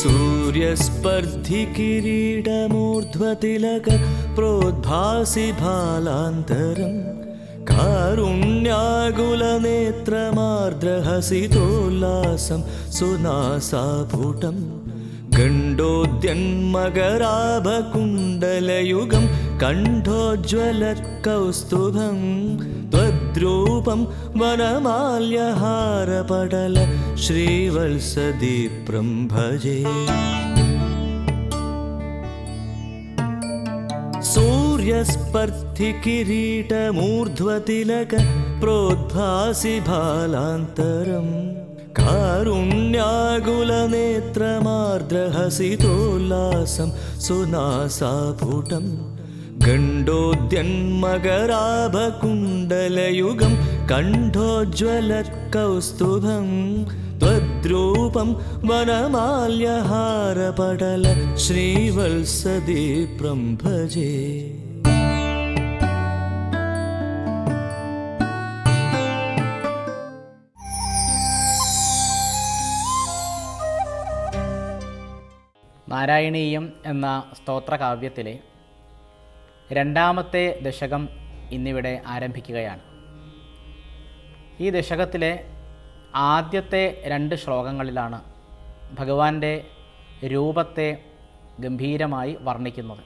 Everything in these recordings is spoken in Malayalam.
सूर्यस्पर्धि किरीटमूर्ध्वतिलक प्रोद्भासि भालान्तरं कारुण्यागुलनेत्रमार्द्रहसितोल्लासं सुनासापुटं गण्डोद्यन्मगराभकुण्डलयुगं कण्ठोज्ज्वलकौस्तुभं त्वद्रूपं वनमाल्यहारपटल श्रीवल्सदीप्रं भजे सूर्यस्पर्धिकिरीटमूर्ध्वतिलक प्रोद्भासि भालान्तरम् कारुण्यागुलनेत्रमार्द्र सुनासापुटं गण्डोद्यन्मगराभकुण्डलयुगं घण्डोद्यन्मगराभकुण्डलयुगं कण्ठोज्ज्वलकौस्तुभम् त्वद्रूपं वनमाल्यहारपटल श्रीवत्सदीप्रं भजे നാരായണീയം എന്ന സ്തോത്രകാവ്യത്തിലെ രണ്ടാമത്തെ ദശകം ഇന്നിവിടെ ആരംഭിക്കുകയാണ് ഈ ദശകത്തിലെ ആദ്യത്തെ രണ്ട് ശ്ലോകങ്ങളിലാണ് ഭഗവാന്റെ രൂപത്തെ ഗംഭീരമായി വർണിക്കുന്നത്.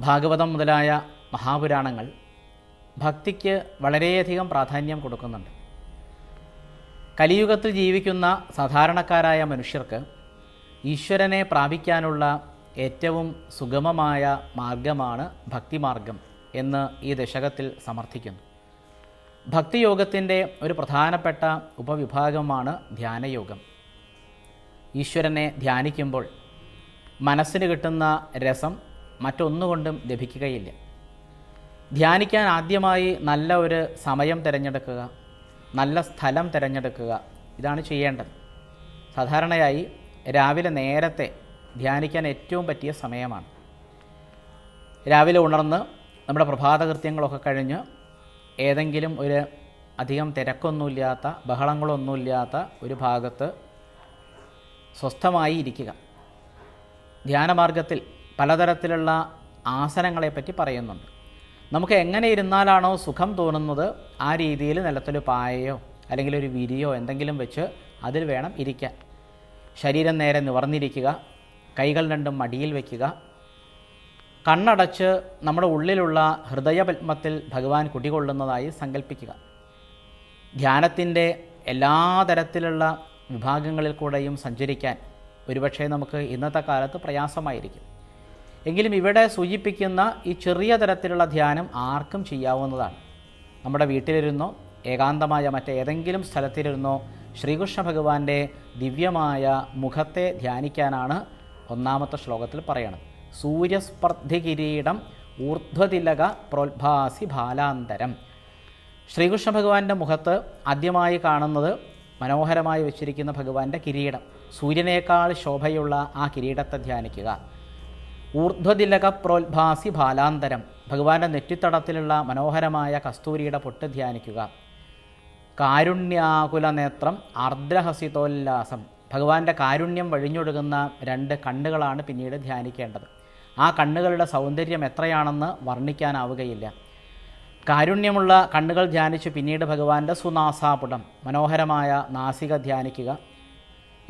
ഭാഗവതം മുതലായ മഹാപുരാണങ്ങൾ ഭക്തിക്ക് വളരെയധികം പ്രാധാന്യം കൊടുക്കുന്നുണ്ട്. കലിയുഗത്തിൽ ജീവിക്കുന്ന സാധാരണക്കാരായ മനുഷ്യർക്ക് ഈശ്വരനെ പ്രാപിക്കാനുള്ള ഏറ്റവും സുഗമമായ മാർഗമാണ് ഭക്തിമാർഗം എന്ന് ഈ ദശകത്തിൽ സമർത്ഥിക്കുന്നു. ഭക്തിയോഗത്തിന്റെ ഒരു പ്രധാനപ്പെട്ട ഉപവിഭാഗമാണ് ധ്യാനയോഗം. ഈശ്വരനെ ധ്യാനിക്കുമ്പോൾ മനസ്സിന് കിട്ടുന്ന രസം മറ്റൊന്നുകൊണ്ടും ലഭിക്കുകയില്ല. ധ്യാനിക്കാൻ ആദ്യമായി നല്ല ഒരു സമയം തിരഞ്ഞെടുക്കുക നല്ല സ്ഥലം തിരഞ്ഞെടുക്കുക ഇതാണ് ചെയ്യേണ്ടത്. സാധാരണയായി രാവിലെ നേരത്തെ ധ്യാനിക്കാൻ ഏറ്റവും പറ്റിയ സമയമാണ്. രാവിലെ ഉണർന്ന് നമ്മുടെ പ്രഭാതകൃത്യങ്ങളൊക്കെ കഴിഞ്ഞ് ഏതെങ്കിലും ഒരു അധികം തിരക്കൊന്നുമില്ലാത്ത ബഹളങ്ങളൊന്നുമില്ലാത്ത ഒരു ഭാഗത്ത് സ്വസ്ഥമായി ഇരിക്കുക. ധ്യാനമാർഗത്തിൽ പലതരത്തിലുള്ള ആസനങ്ങളെപ്പറ്റി പറയുന്നുണ്ട്. നമുക്ക് എങ്ങനെ ഇരുന്നാലാണോ സുഖം തോന്നുന്നത് ആ രീതിയിൽ നിലത്തൊരു പായയോ അല്ലെങ്കിൽ ഒരു വിരിയോ എന്തെങ്കിലും വെച്ച് അതിൽ വേണം ഇരിക്കാൻ. ശരീരം നേരെ നിവർന്നിരിക്കുക കൈകൾ രണ്ടും മടിയിൽ വയ്ക്കുക കണ്ണടച്ച് നമ്മുടെ ഉള്ളിലുള്ള ഹൃദയപത്മത്തിൽ ഭഗവാൻ കുടികൊള്ളുന്നതായി സങ്കല്പിക്കുക ധ്യാനത്തിന്റെ എല്ലാ തരത്തിലുള്ള വിഭാഗങ്ങളിൽ കൂടെയും സഞ്ചരിക്കാൻ ഒരുപക്ഷെ നമുക്ക് ഇന്നത്തെ കാലത്ത് പ്രയാസമായിരിക്കും. എങ്കിലും ഇവിടെ സൂചിപ്പിക്കുന്ന ഈ ചെറിയ തരത്തിലുള്ള ധ്യാനം ആർക്കും ചെയ്യാവുന്നതാണ്. നമ്മുടെ വീട്ടിലിരുന്നോ ഏകാന്തമായ മറ്റേതെങ്കിലും സ്ഥലത്തിരുന്നോ ശ്രീകൃഷ്ണ ഭഗവാന്റെ ദിവ്യമായ മുഖത്തെ ധ്യാനിക്കാനാണ് ഒന്നാമത്തെ ശ്ലോകത്തിൽ പറയണത്. സൂര്യസ്പർദ്ധി കിരീടം ഊർധ്വതിലക പ്രോത്ഭാസി ബാലാന്തരം. ശ്രീകൃഷ്ണ ഭഗവാന്റെ മുഖത്ത് ആദ്യമായി കാണുന്നത് മനോഹരമായി വെച്ചിരിക്കുന്ന ഭഗവാന്റെ കിരീടം. സൂര്യനേക്കാൾ ശോഭയുള്ള ആ കിരീടത്തെ ധ്യാനിക്കുക. ഊർധ്വതിലക പ്രോത്ഭാസി ബാലാന്തരം. ഭഗവാന്റെ നെറ്റിത്തടത്തിലുള്ള മനോഹരമായ കസ്തൂരിയുടെ പൊട്ട് ധ്യാനിക്കുക. കാരുണ്യാകുല നേത്രം ആർദ്രഹസിതോല്ലാസം. ഭഗവാന്റെ കാരുണ്യം വഴിഞ്ഞൊഴുകുന്ന രണ്ട് കണ്ണുകളാണ് പിന്നീട് ധ്യാനിക്കേണ്ടത്. ആ കണ്ണുകളുടെ സൗന്ദര്യം എത്രയാണെന്ന് വർണിക്കാനാവുകയില്ല. കാരുണ്യമുള്ള കണ്ണുകൾ ധ്യാനിച്ച് പിന്നീട് ഭഗവാന്റെ സുനാസാപുടം മനോഹരമായ നാസിക ധ്യാനിക്കുക.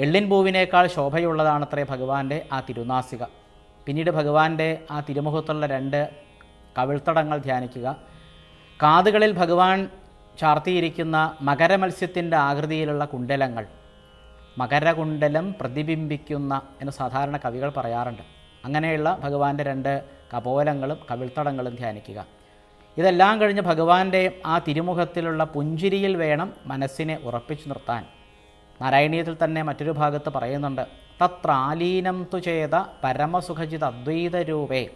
എള്ളിൻ പൂവിനേക്കാൾ ശോഭയുള്ളതാണത്രേ ഭഗവാന്റെ ആ തിരുനാസിക. പിന്നീട് ഭഗവാന്റെ ആ തിരുമുഖത്തുള്ള രണ്ട് കവിൾത്തടങ്ങൾ ധ്യാനിക്കുക. കാതുകളിൽ ഭഗവാൻ ചാർത്തിയിരിക്കുന്ന മകരമത്സ്യത്തിന്റെ ആകൃതിയിലുള്ള കുണ്ടലങ്ങൾ മകരകുണ്ടലം പ്രതിബിംബിക്കുന്ന എന്ന് സാധാരണ കവികൾ പറയാറുണ്ട്. അങ്ങനെയുള്ള ഭഗവാന്റെ രണ്ട് കപോലങ്ങളും കവിൾത്തടങ്ങളും ധ്യാനിക്കുക. ഇതെല്ലാം കഴിഞ്ഞ് ഭഗവാന്റെ ആ തിരുമുഖത്തിലുള്ള പുഞ്ചിരിയിൽ വേണം മനസ്സിനെ ഉറപ്പിച്ചു നിർത്താൻ. നാരായണീയത്തിൽ തന്നെ മറ്റൊരു ഭാഗത്ത് പറയുന്നുണ്ട് തത്രാലീനം തു ചെയ്ത പരമസുഖജിത അദ്വൈത രൂപേ.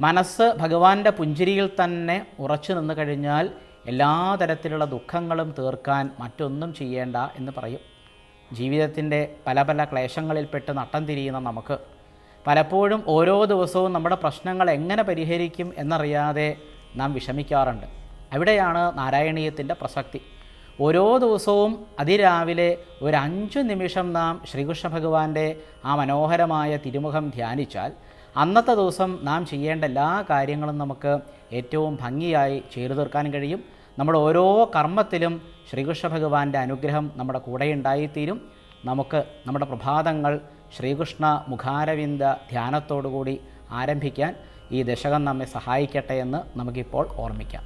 മനസ്സ് ഭഗവാന്റെ പുഞ്ചിരിയിൽ തന്നെ ഉറച്ചു നിന്ന് കഴിഞ്ഞാൽ എല്ലാ തരത്തിലുള്ള ദുഃഖങ്ങളും തീർക്കാൻ മറ്റൊന്നും ചെയ്യേണ്ട എന്ന് പറയും. ജീവിതത്തിന്റെ പല പല ക്ലേശങ്ങളിൽപ്പെട്ട് നട്ടം തിരിയുന്ന നമുക്ക് പലപ്പോഴും ഓരോ ദിവസവും നമ്മുടെ പ്രശ്നങ്ങൾ എങ്ങനെ പരിഹരിക്കും എന്നറിയാതെ നാം വിഷമിക്കാറുണ്ട്. അവിടെയാണ് നാരായണീയത്തിന്റെ പ്രസക്തി. ഓരോ ദിവസവും അതിരാവിലെ ഒരു അഞ്ച് നിമിഷം നാം ശ്രീകൃഷ്ണ ഭഗവാന്റെ ആ മനോഹരമായ തിരുമുഖം ധ്യാനിച്ചാൽ അന്നത്തെ ദിവസം നാം ചെയ്യേണ്ട എല്ലാ കാര്യങ്ങളും നമുക്ക് ഏറ്റവും ഭംഗിയായി ചെയ്തു തീർക്കാൻ കഴിയും. നമ്മുടെ ഓരോ കർമ്മത്തിലും ശ്രീകൃഷ്ണ ഭഗവാന്റെ അനുഗ്രഹം നമ്മുടെ കൂടെ ഉണ്ടായിത്തീരും നമുക്ക് നമ്മുടെ പ്രഭാതങ്ങൾ ശ്രീകൃഷ്ണ മുഖാരവിന്ദ ധ്യാനത്തോടുകൂടി ആരംഭിക്കാൻ ഈ ദശകം നമ്മെ സഹായിക്കട്ടെ എന്ന് നമുക്കിപ്പോൾ ഓർമ്മിക്കാം.